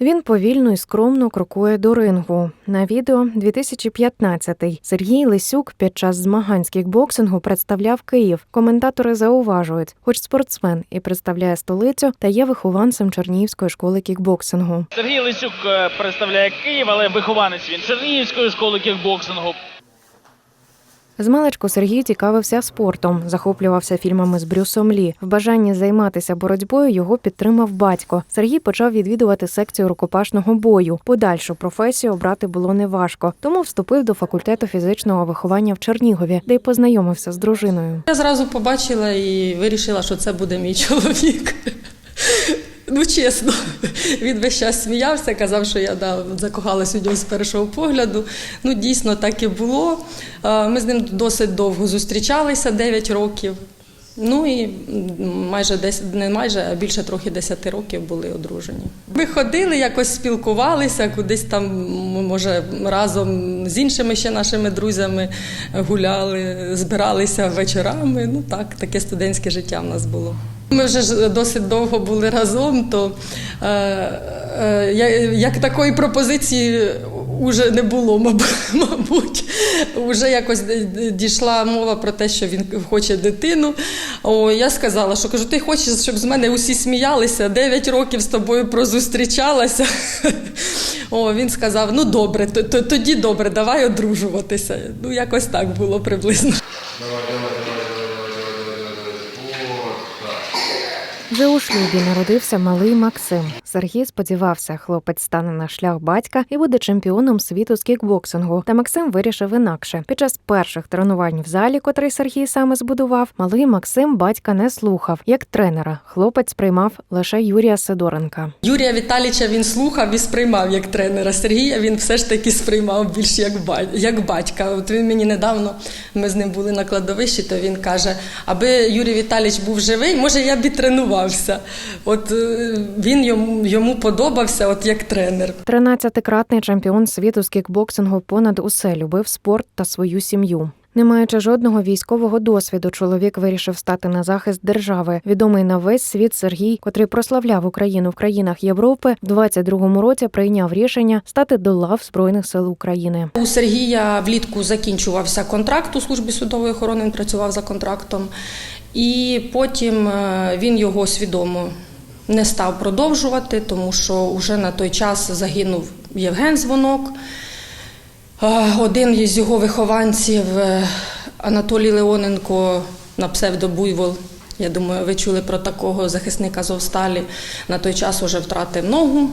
Він повільно і скромно крокує до рингу. На відео 2015 Сергій Лисюк під час змагань з кікбоксингу представляв Київ. Коментатори зауважують, хоч спортсмен і представляє столицю, та є вихованцем Чернігівської школи кікбоксингу. Сергій Лисюк е, представляє Київ, але вихованець він Чернігівської школи кікбоксингу. Змалечку Сергій цікавився спортом, захоплювався фільмами з Брюсом Лі. В бажанні займатися боротьбою його підтримав батько. Сергій почав відвідувати секцію рукопашного бою. Подальшу професію обрати було неважко, тому вступив до факультету фізичного виховання в Чернігові, де й познайомився з дружиною. Я зразу побачила і вирішила, що це буде мій чоловік. Ну, чесно, він весь час сміявся, казав, що я да, закохалась у нього з першого погляду. Ну, дійсно, так і було. Ми з ним досить довго зустрічалися 9 років. Ну і майже 10, не майже, а більше трохи 10 років були одружені. Ми ходили, якось спілкувалися, кудись там, може, разом з іншими ще нашими друзями гуляли, збиралися вечорами. Ну так, таке студентське життя в нас було. Ми вже ж досить довго були разом, то е, е, як такої пропозиції вже не було, мабуть. Уже якось дійшла мова про те, що він хоче дитину. О, я сказала, що кажу, ти хочеш, щоб з мене усі сміялися, 9 років з тобою прозустрічалася. О, він сказав: ну добре, то- то- тоді добре, давай одружуватися. Ну, якось так було приблизно. Вже у шлюбі народився малий Максим. Сергій сподівався, хлопець стане на шлях батька і буде чемпіоном світу з кікбоксингу. Та Максим вирішив інакше. Під час перших тренувань в залі, котрий Сергій саме збудував, малий Максим батька не слухав. Як тренера, хлопець приймав лише Юрія Сидоренка. Юрія Віталійовича він слухав і сприймав як тренера. Сергія він все ж таки сприймав більш як як батька. От він мені недавно, ми з ним були на кладовищі, то він каже: аби Юрій Віталійович був живий, може я б і тренувався. От е, він йому, йому подобався, от як тренер. 13-кратний чемпіон світу з кікбоксингу понад усе любив спорт та свою сім'ю. Не маючи жодного військового досвіду, чоловік вирішив стати на захист держави. Відомий на весь світ Сергій, котрий прославляв Україну в країнах Європи, в 22-му році прийняв рішення стати до лав збройних сил України. У Сергія влітку закінчувався контракт у службі судової охорони. Він працював за контрактом, і потім е, він його свідомо не став продовжувати, тому що вже на той час загинув Євген Звонок. Е, Один із його вихованців е, Анатолій Леоненко на псевдобуйвол. Я думаю, ви чули про такого захисника Зовсталі. На той час вже втратив ногу.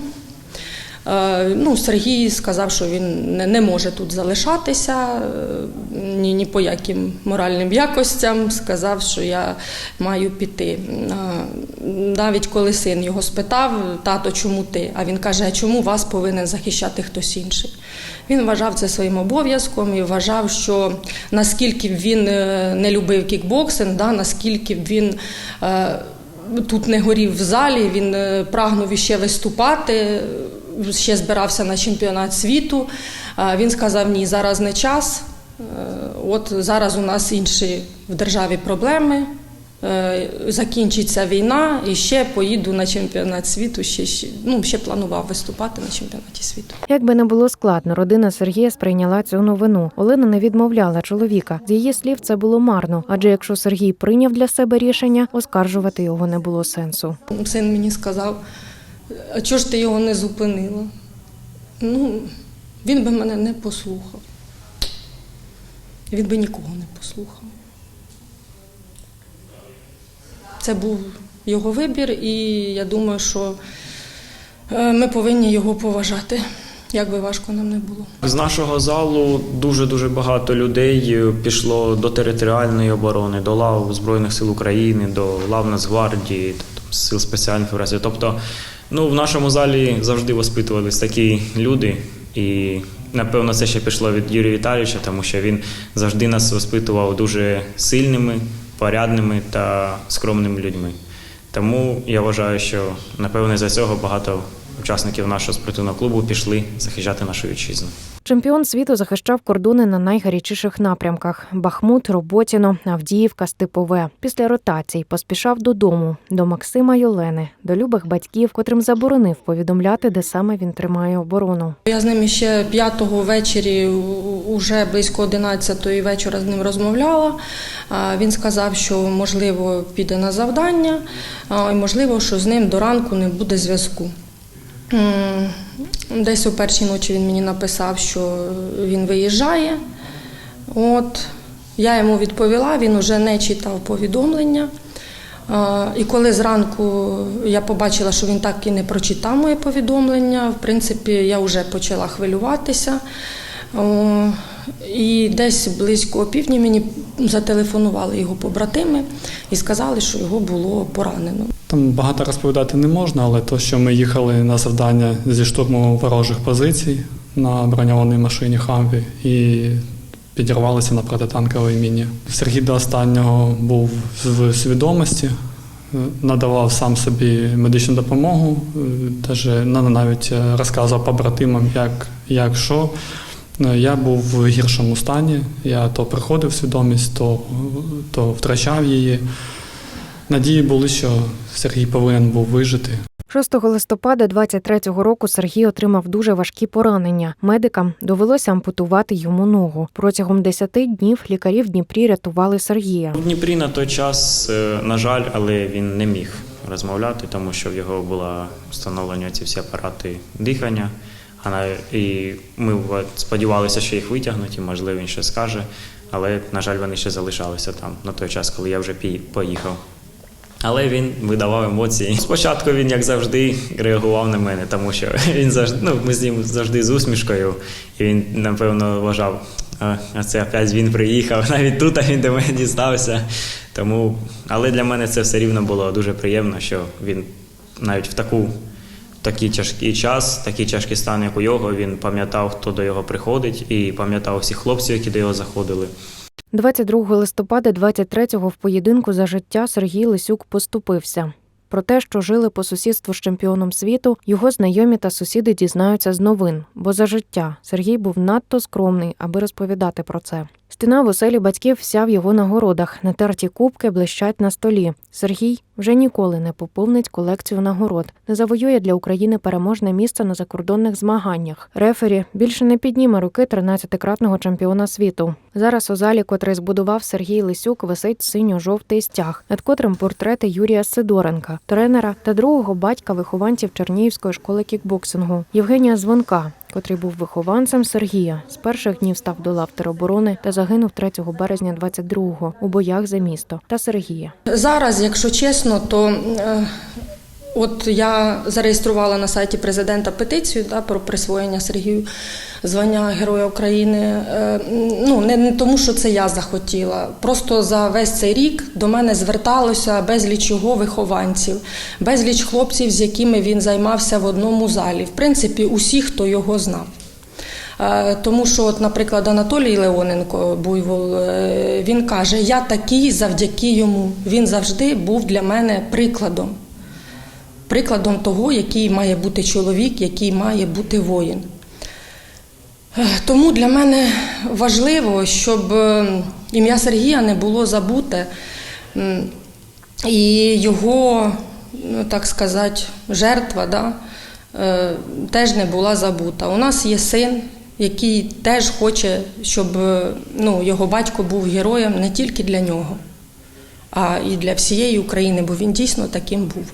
Е, Ну, Сергій сказав, що він не, може тут залишатися е, ні, ні по яким моральним якостям. Сказав, що я маю піти. Е, Навіть коли син його спитав, тато, чому ти? А він каже, а чому вас повинен захищати хтось інший? Він вважав це своїм обов'язком і вважав, що наскільки б він не любив кікбоксинг, да, наскільки б він. Тут не горів в залі, він прагнув іще виступати, ще збирався на чемпіонат світу. А Він сказав: ні, зараз не час. Е, От зараз у нас інші в державі проблеми. Е, Закінчиться війна і ще поїду на чемпіонат світу. Ще, ще, ну, ще планував виступати на чемпіонаті світу. Як би не було складно, родина Сергія сприйняла цю новину. Олена не відмовляла чоловіка. З її слів це було марно, адже якщо Сергій прийняв для себе рішення, оскаржувати його не було сенсу. Син мені сказав, а чого ж ти його не зупинила? Ну, він би мене не послухав. Він би нікого не послухав. Це був його вибір, і я думаю, що е, ми повинні його поважати, як би важко нам не було. З нашого залу дуже дуже багато людей пішло до територіальної оборони, до лав Збройних сил України, до лав Нацгвардії, сил спеціальних операцій. Тобто, ну в нашому залі завжди воспитувались такі люди, і напевно це ще пішло від Юрія Віталійовича, тому що він завжди нас воспитував дуже сильними, порядними та скромними людьми. Тому я вважаю, що напевно за цього багато учасників нашого спортивного клубу пішли захищати нашу вітчизну. Чемпіон світу захищав кордони на найгарячіших напрямках: Бахмут, Роботіно, Авдіївка, Степове. Після ротацій поспішав додому до Максима й Олени, до любих батьків, котрим заборонив повідомляти, де саме він тримає оборону. Я з ним ще п'ятого ввечері, уже близько 11 вечора з ним розмовляла. Він сказав, що можливо піде на завдання, і можливо, що з ним до ранку не буде зв'язку. Десь о першій ночі він мені написав, що він виїжджає. От я йому відповіла, він уже не читав повідомлення. І коли зранку я побачила, що він так і не прочитав моє повідомлення, в принципі, я вже почала хвилюватися. І десь близько опівдні мені зателефонували його побратими і сказали, що його було поранено. Там багато розповідати не можна, але то, що ми їхали на завдання зі штурму ворожих позицій на броньованій машині Хамві і підірвалися на протитанковій міні. Сергій до останнього був в свідомості, надавав сам собі медичну допомогу, е, на- навіть е, розказував побратимам, як, як що. Е, Я був в гіршому стані. Я то приходив в свідомість, то, то втрачав її. Надії були, що Сергій повинен був вижити. 6 листопада 23-го року Сергій отримав дуже важкі поранення. Медикам довелося ампутувати йому ногу. Протягом 10 днів лікарі в Дніпрі рятували Сергія. В Дніпрі на той час, е, на жаль, але він не міг розмовляти, тому що в його була встановлені ці всі апарати дихання. І ми сподівалися, що їх витягнуть, і можливо він ще скаже. Але, на жаль, вони ще залишалися там на той час, коли я вже поїхав. Але він видавав емоції. Спочатку він, як завжди, реагував на мене, тому що він завжди, ну, ми з ним завжди з усмішкою, і він, напевно, вважав, а це опять він приїхав, навіть тут він до мене дістався. Тому, але для мене це все рівно було дуже приємно, що він навіть в таку. Такий тяжкий час, такий тяжкий стан, як у його, він пам'ятав, хто до його приходить, і пам'ятав всіх хлопців, які до його заходили. 22 листопада 23-го в поєдинку за життя Сергій Лисюк поступився. Про те, що жили по сусідству з чемпіоном світу, його знайомі та сусіди дізнаються з новин, бо за життя Сергій був надто скромний, аби розповідати про це. Стіна в оселі батьків вся в його нагородах, натерті кубки блищать на столі. Сергій вже ніколи не поповнить колекцію нагород, не завоює для України переможне місце на закордонних змаганнях. Рефері більше не підніме руки 13-кратного чемпіона світу. Зараз у залі, котрий збудував Сергій Лисюк, висить синьо-жовтий стяг, над котрим портрети Юрія Сидоренка, тренера та другого батька вихованців Чернігівської школи кікбоксингу Євгенія Звонка, котрий був вихованцем Сергія. З перших днів став до лав тероборони та загинув 3 березня 22-го у боях за місто та Сергія. Зараз, якщо чесно, то е, от я зареєструвала на сайті президента петицію да, про присвоєння Сергію звання Героя України. Е, ну, не, не тому, що це я захотіла. Просто за весь цей рік до мене зверталося безліч його вихованців, безліч хлопців, з якими він займався в одному залі. В принципі, усі, хто його знав. Е, Тому що, от, наприклад, Анатолій Леоненко Буйвол, е, він каже: Я такий завдяки йому. Він завжди був для мене прикладом. Прикладом того, який має бути чоловік, який має бути воїн. Е, Тому для мене важливо, щоб е, ім'я Сергія не було забуте і його, ну так сказати, жертва да, е, теж не була забута. У нас є син, який теж хоче, щоб ну, його батько був героєм не тільки для нього, а і для всієї України, бо він дійсно таким був.